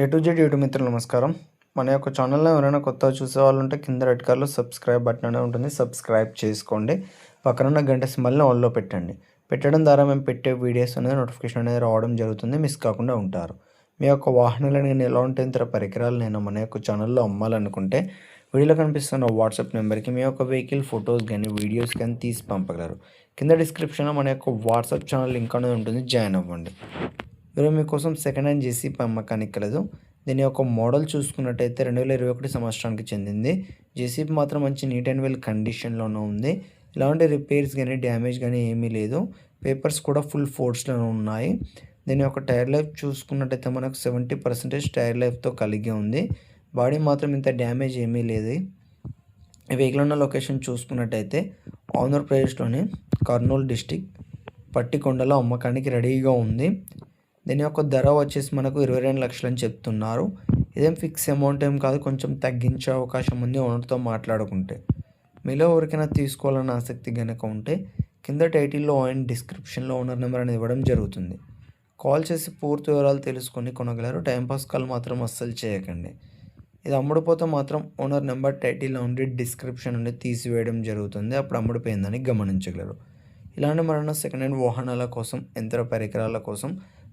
A to Z YouTube మిత్రులు నమస్కారం. మన యొక్క ఛానల్లో ఎవరైనా కొత్తగా చూసే వాళ్ళు ఉంటే కింద రెడ్ కలర్లో సబ్స్క్రైబ్ బటన్ అనేది ఉంటుంది. సబ్స్క్రైబ్ చేసుకోండి. పక్కన ఉన్న గంట సింబల్ని ఆన్లో పెట్టండి. పెట్టడం ద్వారా మేము పెట్టే వీడియోస్ అనేది నోటిఫికేషన్ అనేది రావడం జరుగుతుంది. మిస్ కాకుండా ఉంటారు. మీ యొక్క వాహనాలు నేను ఎలా ఉంటే ఇతర పరికరాలు నేను మన యొక్క ఛానల్లో అమ్మాలనుకుంటే వీడియోలో కనిపిస్తున్న వాట్సాప్ నెంబర్కి మీ యొక్క వెహికల్ ఫొటోస్ కానీ వీడియోస్ కానీ తీసి పంపగలరు. కింద డిస్క్రిప్షన్లో మన యొక్క వాట్సాప్ ఛానల్ లింక్ అనేది ఉంటుంది. జాయిన్ అవ్వండి. మీరు మీకోసం సెకండ్ హ్యాండ్ జేసీపీ అమ్మకానికి కలదు దీని యొక్క మోడల్ చూసుకున్నట్టయితే రెండు వేల ఇరవై ఒకటి సంవత్సరానికి చెందింది. జేసీపీ మాత్రం మంచి నీట్ అండ్ వెల్ కండిషన్లోనే ఉంది. ఇలాంటి రిపేర్స్ కానీ డ్యామేజ్ కానీ ఏమీ లేదు. పేపర్స్ కూడా ఫుల్ ఫోర్స్లోనే ఉన్నాయి. దీని యొక్క టైర్ లైఫ్ చూసుకున్నట్టయితే మనకు సెవెంటీ పర్సెంటేజ్ టైర్ లైఫ్తో కలిగి ఉంది. బాడీ మాత్రం ఇంత డ్యామేజ్ ఏమీ లేదు. వెహికల్ ఉన్న లొకేషన్ చూసుకున్నట్టయితే ఆంధ్రప్రదేశ్లోని కర్నూలు డిస్టిక్ పట్టికొండలో అమ్మకానికి రెడీగా ఉంది. దీని యొక్క ధర వచ్చేసి మనకు ఇరవై రెండు లక్షలు అని చెప్తున్నారు. ఇదేం ఫిక్స్ అమౌంట్ ఏం కాదు కొంచెం తగ్గించే అవకాశం ఉంది ఓనర్తో మాట్లాడుకుంటే. మీలో ఎవరికైనా తీసుకోవాలన్న ఆసక్తి కనుక ఉంటే కింద టైటిల్లో అండ్ డిస్క్రిప్షన్లో ఓనర్ నెంబర్ అనేది ఇవ్వడం జరుగుతుంది. కాల్ చేసి పూర్తి వివరాలు తెలుసుకొని కొనగలరు టైంపాస్ కాల్ మాత్రం అస్సలు చేయకండి. ఇది అమ్ముడుపోతే మాత్రం ఓనర్ నెంబర్ టైటిల్లో ఉండి డిస్క్రిప్షన్ నుండి తీసివేయడం జరుగుతుంది. అప్పుడు అమ్ముడిపోయిందని గమనించగలరు. ఇలాంటి మరణ సెకండ్ హ్యాండ్ వాహనాల కోసం యంత్ర పరికరాల కోసం